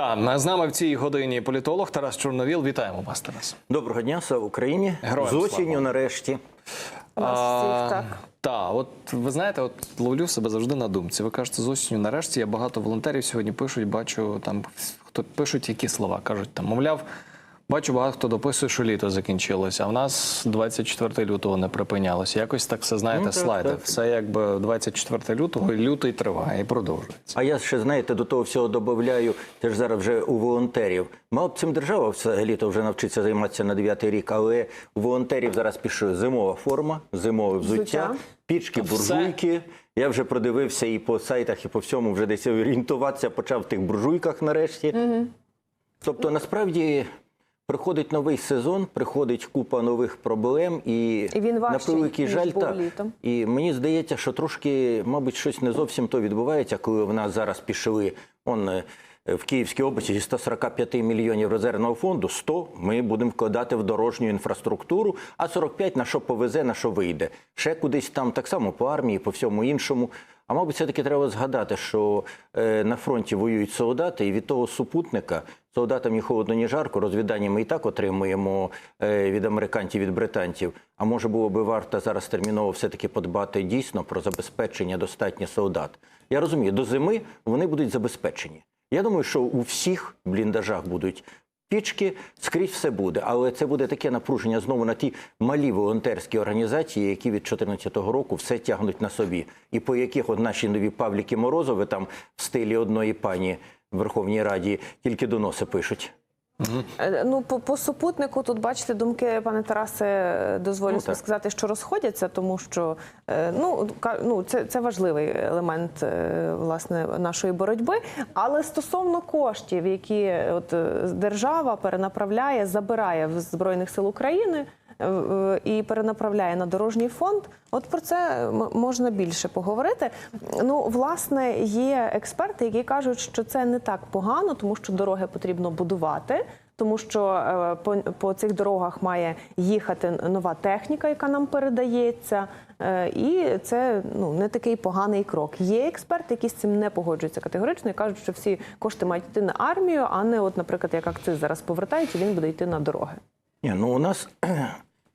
Та з нами в цій годині політолог Тарас Чорновіл. Вітаємо вас, Тарас. Доброго дня, слава Україні. Героям З осінню слава. нарешті. Нас всіх так. Та, от ви знаєте, от ловлю себе завжди на думці. Ви кажете, з осінню нарешті я багато волонтерів сьогодні пишуть, бачу там хто пишуть які слова. кажуть там, мовляв, бачу, багато хто дописує, що літо закінчилося, а в нас 24 лютого не припинялося. Якось так все знаєте, Ну, так, слайди. так. Все якби 24 лютого, і лютий триває і продовжується. А я ще, знаєте, до того всього додаю, це ж зараз вже у волонтерів. Мало б цим держава взагалі то вже навчиться займатися на 9 рік, але у волонтерів зараз пише зимова форма, зимове взуття, Взуття. пічки, буржуйки. Я вже продивився і по сайтах, і по всьому вже десь орієнтуватися почав в тих буржуйках нарешті. Тобто, насправді. Приходить новий сезон, приходить купа нових проблем, і, І він на превеликий жаль, літом. І мені здається, що трошки, мабуть, щось не зовсім то відбувається, коли в нас зараз пішли он, е, в Київській області зі 145 мільйонів резервного фонду, 100 ми будемо вкладати в дорожню інфраструктуру, а 45 на що повезе, на що вийде. Ще кудись там так само по армії, по всьому іншому. А мабуть, все-таки треба згадати, що е, на фронті воюють солдати, і від того супутника солдатам ні холодно, ні жарко. Розвідання ми і так отримуємо е, від американців, від британців. А може було би варто зараз терміново все-таки подбати дійсно про забезпечення достатньо солдат. Я розумію, до зими вони будуть забезпечені. Я думаю, що у всіх бліндажах будуть пічки, скрізь все буде. Але це буде таке напруження знову на ті малі волонтерські організації, які від 2014 року все тягнуть на собі. І по яких от наші нові Павліки Морозови там в стилі одної пані в Верховній Раді тільки доноси пишуть. Е, Ну, по, по супутнику тут бачите думки, пане Тарасе, дозволю Ну, собі сказати, що розходяться, тому що е, ну, ну це, це важливий елемент е, власне нашої боротьби. Але стосовно коштів, які от е, держава перенаправляє, забирає в збройних сил України. Е, І перенаправляє на дорожній фонд. От про це можна більше поговорити. Ну, власне, є експерти, які кажуть, що це не так погано, тому що дороги потрібно будувати. Тому що е, по, по цих дорогах має їхати нова техніка, яка нам передається, е, і це ну не такий поганий крок. Є експерти, які з цим не погоджуються категорично і кажуть, що всі кошти мають йти на армію, а не, от, наприклад, як акциз зараз повертають, і він буде йти на дороги. Ні, ну у нас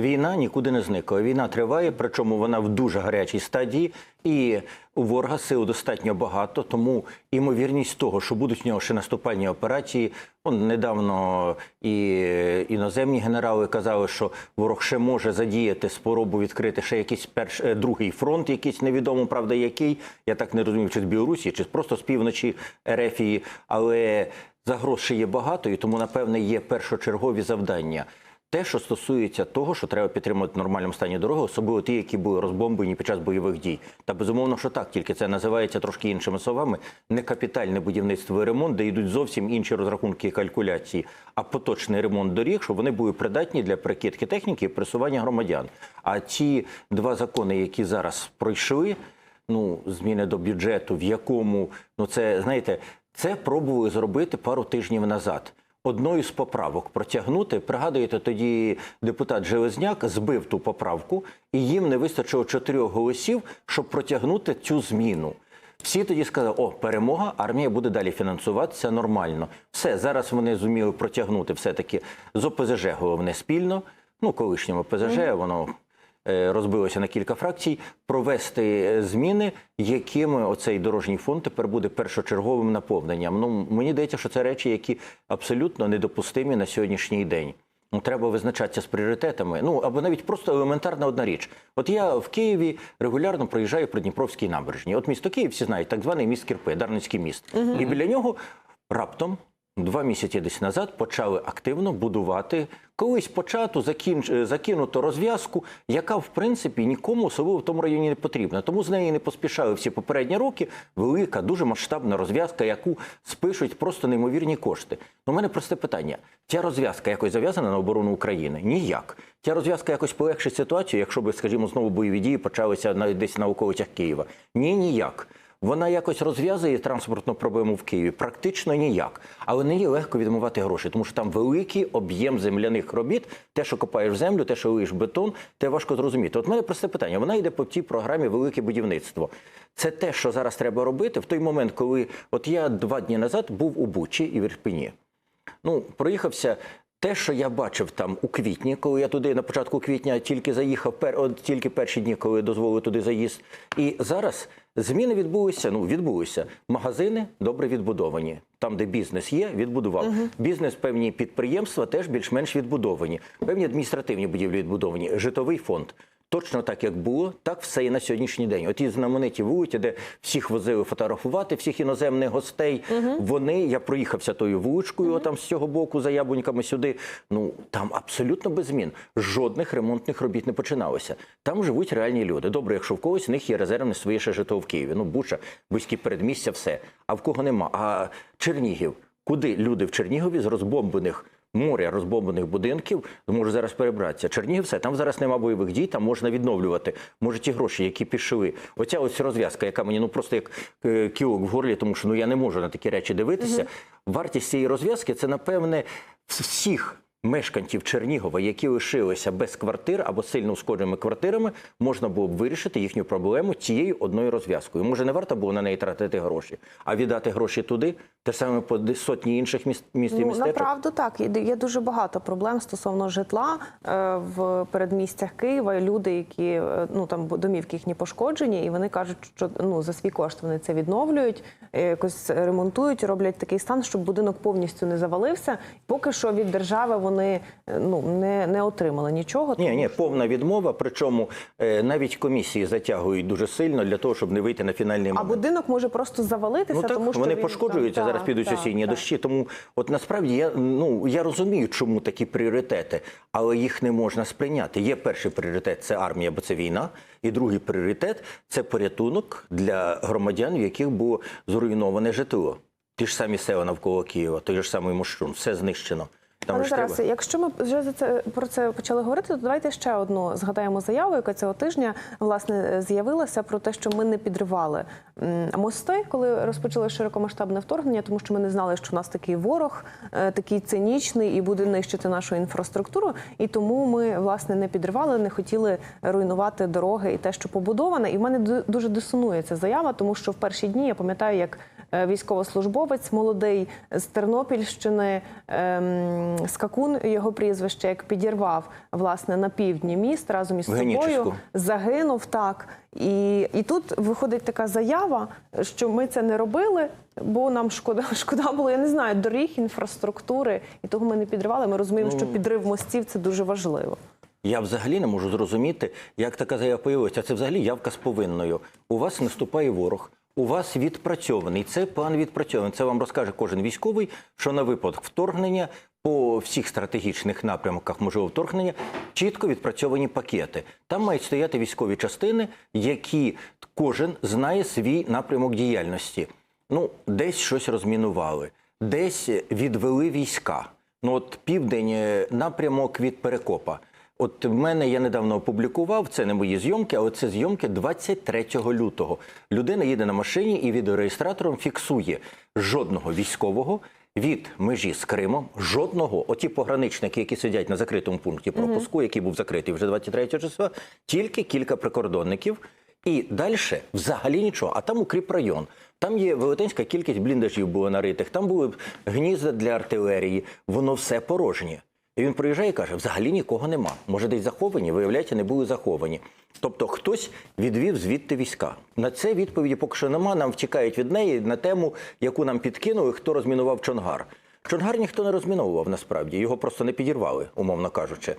війна нікуди не зникла. Війна триває, причому вона в дуже гарячій стадії, і у ворога сил достатньо багато. Тому імовірність того, що будуть в нього ще наступальні операції. Он недавно і іноземні генерали казали, що ворог ще може задіяти спробу відкрити ще якийсь перш е, другий фронт, якийсь невідомо, правда, який. Я так не розумію, чи з Білорусі, чи просто з півночі Ерефії, але загроз ще є багато, і тому, напевне, є першочергові завдання. Те, що стосується того, що треба підтримувати в нормальному стані дороги, особливо ті, які були розбомблені під час бойових дій. Та безумовно, що так, тільки це називається трошки іншими словами, не капітальне будівництво і ремонт, де йдуть зовсім інші розрахунки і калькуляції, а поточний ремонт доріг, щоб вони були придатні для перекидки техніки і пересування громадян. А ці два закони, які зараз пройшли, ну зміни до бюджету, в якому ну це знаєте, це пробували зробити пару тижнів назад. Одною з поправок протягнути. Пригадуєте, тоді депутат Железняк збив ту поправку, і їм не вистачило чотирьох голосів, щоб протягнути цю зміну. Всі тоді сказали, о, перемога, армія буде далі фінансуватися нормально. Все, зараз вони зуміли протягнути все-таки з ОПЗЖ головне спільно. Ну, колишньому ОПЗЖ, воно розбилося на кілька фракцій, провести е, зміни, якими оцей дорожній фонд тепер буде першочерговим наповненням. Ну мені здається, що це речі, які абсолютно недопустимі на сьогоднішній день. Ну, треба визначатися з пріоритетами. Ну або навіть просто елементарна одна річ. От я в Києві регулярно проїжджаю при Дніпровській набережні. От місто Київ всі знають, так званий міст Кірпи, Дарницький міст. І біля нього раптом два місяці десь назад почали активно будувати колись почату закінч... е, закинуту розв'язку, яка в принципі нікому особливо в тому районі не потрібна. Тому з неї не поспішали всі попередні роки. Велика, дуже масштабна розв'язка, яку спишуть просто неймовірні кошти. У мене просте питання: ця розв'язка якось зав'язана на оборону України? Ніяк. Ця розв'язка якось полегшить ситуацію, якщо б, скажімо, знову бойові дії почалися десь на околицях Києва. Ні, ніяк. Вона якось розв'язує транспортну проблему в Києві? Практично ніяк. Але не є легко відмивати гроші, тому що там великий об'єм земляних робіт. Те, що копаєш землю, те, що лиєш бетон, те важко зрозуміти. От мене просте питання. Вона йде по тій програмі Велике будівництво. Це те, що зараз треба робити в той момент, коли от я два дні назад був у Бучі і в Ірпіні. Ну, проїхався. Те, що я бачив там у квітні, коли я туди на початку квітня тільки заїхав, пер, от тільки перші дні, коли дозволили туди заїзд. І зараз зміни відбулися. Ну відбулися. Магазини добре відбудовані. Там, де бізнес є, відбудував. Бізнес, певні підприємства теж більш-менш відбудовані. Певні адміністративні будівлі відбудовані. Житовий фонд. Точно так, як було, так все і на сьогоднішній день. Оті знамениті вулиці, де всіх возили фотографувати, всіх іноземних гостей. Вони, я проїхався тою вуличкою, там з цього боку, за яблуньками сюди. Ну там абсолютно без змін. Жодних ремонтних робіт не починалося. Там живуть реальні люди. Добре, якщо в когось в них є резервне своє ще житло в Києві. Ну, Буча, близькі передмістя, все. А в кого нема? А Чернігів, куди люди в Чернігові з розбомблених моря розбомблених будинків може зараз перебратися. Чернігів все, там зараз нема бойових дій, там можна відновлювати. Може ті гроші, які пішли. Оця ось розв'язка, яка мені ну просто як е, кілок в горлі, тому що ну я не можу на такі речі дивитися. Вартість цієї розв'язки це напевне всіх. Мешканців Чернігова, які лишилися без квартир або сильно ушкодженими квартирами, можна було б вирішити їхню проблему цією одною розв'язкою. Може, не варто було на неї тратити гроші, а віддати гроші туди, те саме по сотні інших міст, міст і Ну, містечок. направду так. Є- дуже багато проблем стосовно житла е, в передмістях Києва. Люди, які е, ну там домівки їхні пошкоджені, і вони кажуть, що ну за свій кошт вони це відновлюють, е, якось ремонтують, роблять такий стан, щоб будинок повністю не завалився. Поки що від держави вони е, ну не, не отримали нічого. Ні, ні, повна відмова. Причому е, навіть комісії затягують дуже сильно для того, щоб не вийти на фінальний А будинок може просто завалитися, Ну так тому що вони він, пошкоджуються там, зараз так, підуть так, осінні так. дощі. Тому, от насправді я ну я розумію, чому такі пріоритети, але їх не можна сприйняти. Є перший пріоритет це армія, бо це війна. І другий пріоритет це порятунок для громадян, в яких було зруйноване житло. Ті ж самі села навколо Києва, той ж самий Мощун, все знищено. Там Але зараз, треба. якщо ми вже за це про це почали говорити, то давайте ще одну згадаємо заяву, яка цього тижня власне з'явилася про те, що ми не підривали мости, коли розпочали широкомасштабне вторгнення, тому що ми не знали, що у нас такий ворог, е, такий цинічний і буде нищити нашу інфраструктуру. І тому ми власне не підривали, не хотіли руйнувати дороги і те, що побудоване. І в мене ду- дуже дисонує ця заява, тому що в перші дні я пам'ятаю, як військовослужбовець молодий з Тернопільщини, ем, Скакун його прізвище, як підірвав власне на півдні міст разом із собою, загинув так. І, і тут виходить така заява, що ми це не робили, бо нам шкода, шкода було, я не знаю, доріг, інфраструктури, і того ми не підривали. Ми розуміємо, Ну, що підрив мостів це дуже важливо. Я взагалі не можу зрозуміти, як така заява появилася. Це взагалі явка з повинною. У вас наступає ворог. У вас відпрацьований це план відпрацьований. Це вам розкаже кожен військовий, що на випадок вторгнення по всіх стратегічних напрямках можливо вторгнення чітко відпрацьовані пакети. Там мають стояти військові частини, які кожен знає свій напрямок діяльності. Ну, десь щось розмінували, десь відвели війська. Ну, от південь е, напрямок від Перекопа. От в мене я недавно опублікував, це не мої зйомки, але це зйомки 23 лютого. Людина їде на машині і відеореєстратором фіксує жодного військового від межі з Кримом, жодного. Оті пограничники, які сидять на закритому пункті пропуску, який був закритий вже 23 числа, тільки кілька прикордонників. І далі взагалі нічого. А там укріп район. Там є велетенська кількість бліндажів було наритих, там були гнізда для артилерії, воно все порожнє. І він приїжджає і каже: взагалі нікого нема. Може, десь заховані, виявляється, не були заховані. Тобто хтось відвів звідти війська. На це відповіді поки що нема. Нам втікають від неї на тему, яку нам підкинули, хто розмінував Чонгар. Чонгар ніхто не розміновував насправді, його просто не підірвали, умовно кажучи.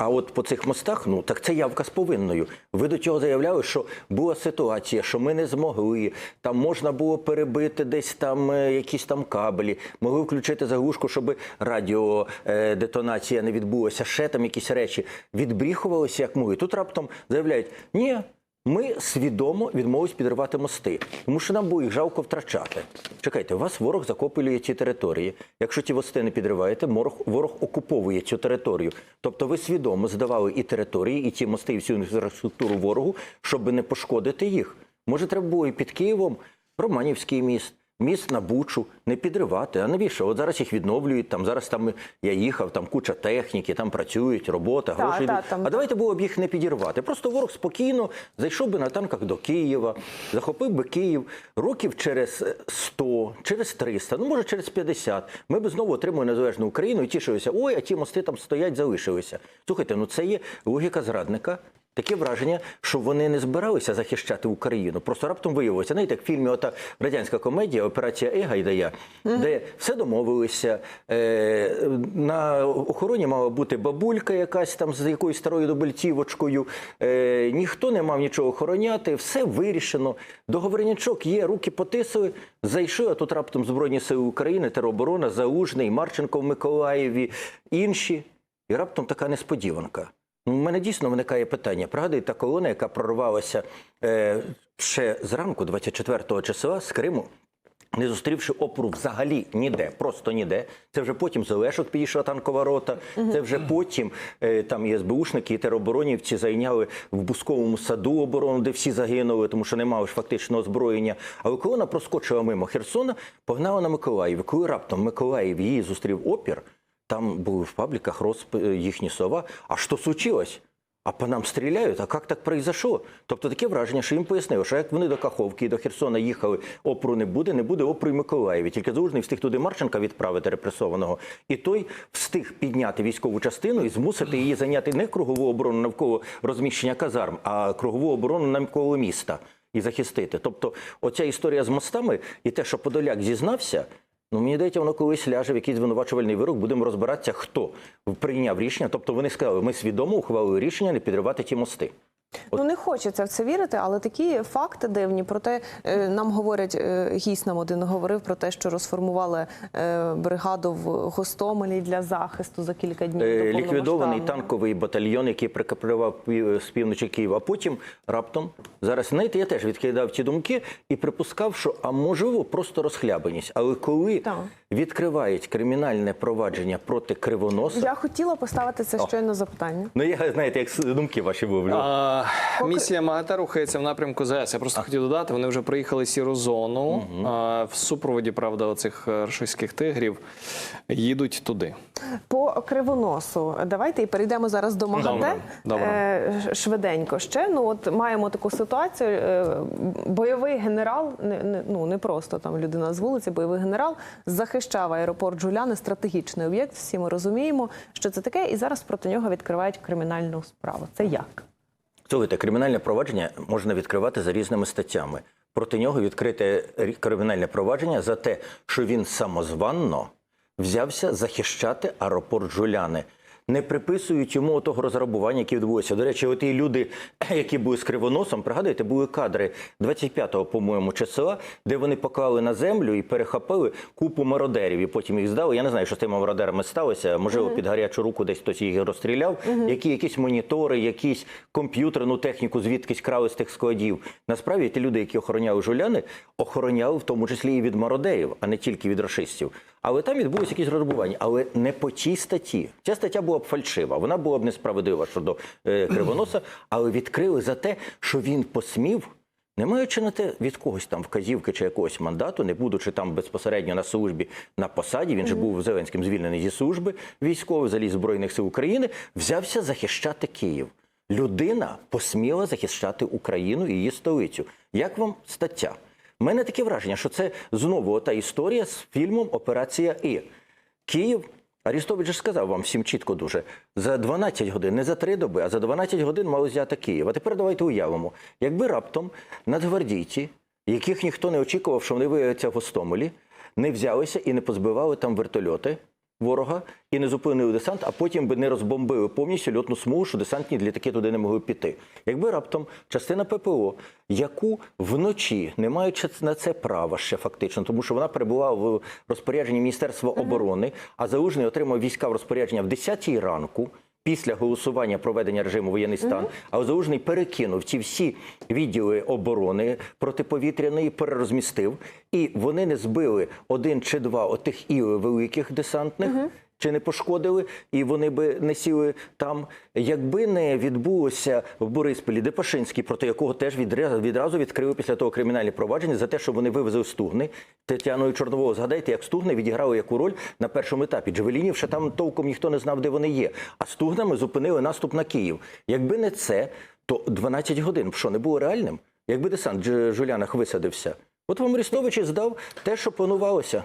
А от по цих мостах, ну так це явка з повинною. Ви до цього заявляли, що була ситуація, що ми не змогли. Там можна було перебити десь там е, якісь там кабелі, могли включити заглушку, щоб радіодетонація не відбулася. Ще там якісь речі відбріхувалися як могли. Тут раптом заявляють, ні. Ми свідомо відмовились підривати мости, тому що нам було їх жалко втрачати. Чекайте, у вас ворог закопилює ці території. Якщо ті мости не підриваєте, ворог, окуповує цю територію. Тобто ви свідомо здавали і території, і ті мости, і всю інфраструктуру ворогу, щоб не пошкодити їх. Може, треба було і під Києвом Романівський міст, міст на Бучу не підривати. А навіщо? От зараз їх відновлюють. Там зараз там я їхав, там куча техніки, там працюють, робота, Та, гроші. та, там- А давайте було б їх не підірвати. Просто ворог спокійно зайшов би на танках до Києва, захопив би Київ років через 100, через 300, ну може через 50. Ми б знову отримали незалежну Україну і тішилися. Ой, а ті мости там стоять, залишилися. Слухайте, ну це є логіка зрадника. Таке враження, що вони не збиралися захищати Україну. Просто раптом виявилося. Знаєте, як в фільмі ота радянська комедія Операція Егайдая, де все домовилися. Е, на охороні мала бути бабулька якась там з якоюсь старою добельтівочкою. Е, ніхто не мав нічого охороняти, все вирішено. Договорнячок є, руки потисали, зайшли, а тут раптом Збройні Сили України, тероборона, Залужний, Марченко в Миколаєві, інші. І раптом така несподіванка. У мене дійсно виникає питання. Пригадуєте, та колона, яка прорвалася е, ще зранку, 24 числа з Криму, не зустрівши опору взагалі ніде, просто ніде. Це вже потім з підійшла танкова рота. Це вже потім е, там і СБУшники, і тероборонівці зайняли в Бусковому саду оборону, де всі загинули, тому що не мали ж фактично озброєння. Але колона проскочила мимо Херсона, погнала на Миколаїв. Коли раптом Миколаїв її зустрів опір, там були в пабліках розп... їхні слова. А що случилось? А по нам стріляють, а як так произошло? Тобто таке враження, що їм пояснили, що як вони до Каховки і до Херсона їхали, опору не буде, не буде опору і Миколаєві. Тільки Залужний встиг туди Марченка відправити репресованого, і той встиг підняти військову частину і змусити її зайняти не кругову оборону навколо розміщення казарм, а кругову оборону навколо міста і захистити. Тобто, оця історія з мостами і те, що Подоляк зізнався. Ну, мені здається, воно колись ляже в якийсь звинувачувальний вирок. Будемо розбиратися, хто прийняв рішення. Тобто вони сказали, ми свідомо ухвалили рішення не підривати ті мости. Ну не хочеться в це вірити, але такі факти дивні. Проте е, нам говорять, е, гість нам один говорив про те, що розформували е, бригаду в Гостомелі для захисту за кілька днів. До Ліквідований танковий батальйон, який прикапрував пів- з півночі Києва. А потім раптом зараз знаєте, я теж відкидав ті думки і припускав, що а можливо просто розхлябаність. Але коли Так. відкривають кримінальне провадження проти кривоноса, Я хотіла поставити це щойно запитання. ну я знаєте, як думки ваші вивлю. Місія МАГАТЕ рухається в напрямку ЗС. Я просто хотів додати, вони вже проїхали сіру зону. А, в супроводі, правда, оцих е, рашистських тигрів їдуть туди. По кривоносу давайте і перейдемо зараз до МАГАТЕ Добре, добре. Е, швиденько. Ще ну от маємо таку ситуацію. е, Бойовий генерал, не, не ну не просто там людина з вулиці, бойовий генерал захищав аеропорт Жуляни, стратегічний об'єкт. Всі ми розуміємо, що це таке, і зараз проти нього відкривають кримінальну справу. Це як? Слухайте, кримінальне провадження можна відкривати за різними статтями. Проти нього відкрите кримінальне провадження за те, що він самозванно взявся захищати аеропорт Жуляни. Не приписують йому того розграбування, яке відбулося. До речі, оті люди, які були з кривоносом, пригадуєте, були кадри 25-го, по-моєму, числа, де вони поклали на землю і перехопили купу мародерів, і потім їх здали. Я не знаю, що з тими мародерами сталося. Можливо, під гарячу руку десь хтось їх розстріляв. Які якісь монітори, якісь комп'ютерну техніку, звідкись крали з тих складів. Насправді ті люди, які охороняли жуляни, охороняли в тому числі і від мародерів, а не тільки від рашистів. Але там відбулося якісь розбування, але не по тій статті. Ця стаття була б фальшива, вона була б несправедлива щодо е, кривоноса, але відкрили за те, що він посмів. Не маючи на те від когось там вказівки чи якогось мандату, не будучи там безпосередньо на службі на посаді, він же був Зеленським звільнений зі служби військовий заліз збройних сил України, взявся захищати Київ. Людина посміла захищати Україну і її столицю. Як вам стаття? Мене таке враження, що це знову та історія з фільмом Операція І. Київ. Арістович сказав вам всім чітко дуже за 12 годин, не за 3 доби, а за 12 годин мали взяти Київ. А тепер давайте уявимо, якби раптом нацгвардійці, яких ніхто не очікував, що вони виявляться в Гостомелі, не взялися і не позбивали там вертольоти ворога і не зупинили десант, а потім би не розбомбили повністю льотну смугу, що десантні літаки туди не могли піти. Якби раптом частина ППО, яку вночі, не маючи на це права ще фактично, тому що вона перебувала в розпорядженні Міністерства оборони, а Залужний отримав війська в розпорядження в 10 ранку. Після голосування проведення режиму воєнний стан, а Залужний перекинув ці всі відділи оборони протиповітряної, перерозмістив, і вони не збили один чи два отих іл великих десантних. Чи не пошкодили, і вони би не сіли там. Якби не відбулося в Борисполі Депашинський, проти якого теж відразу, відкрили після того кримінальні провадження за те, що вони вивезли стугни Тетяною Чорновою. Згадайте, як стугни відіграли яку роль на першому етапі. Джавелінів ще там толком ніхто не знав, де вони є. А стугнами зупинили наступ на Київ. Якби не це, то 12 годин що не було реальним? Якби десант Жулянах висадився. От вам Арестович і здав те, що планувалося.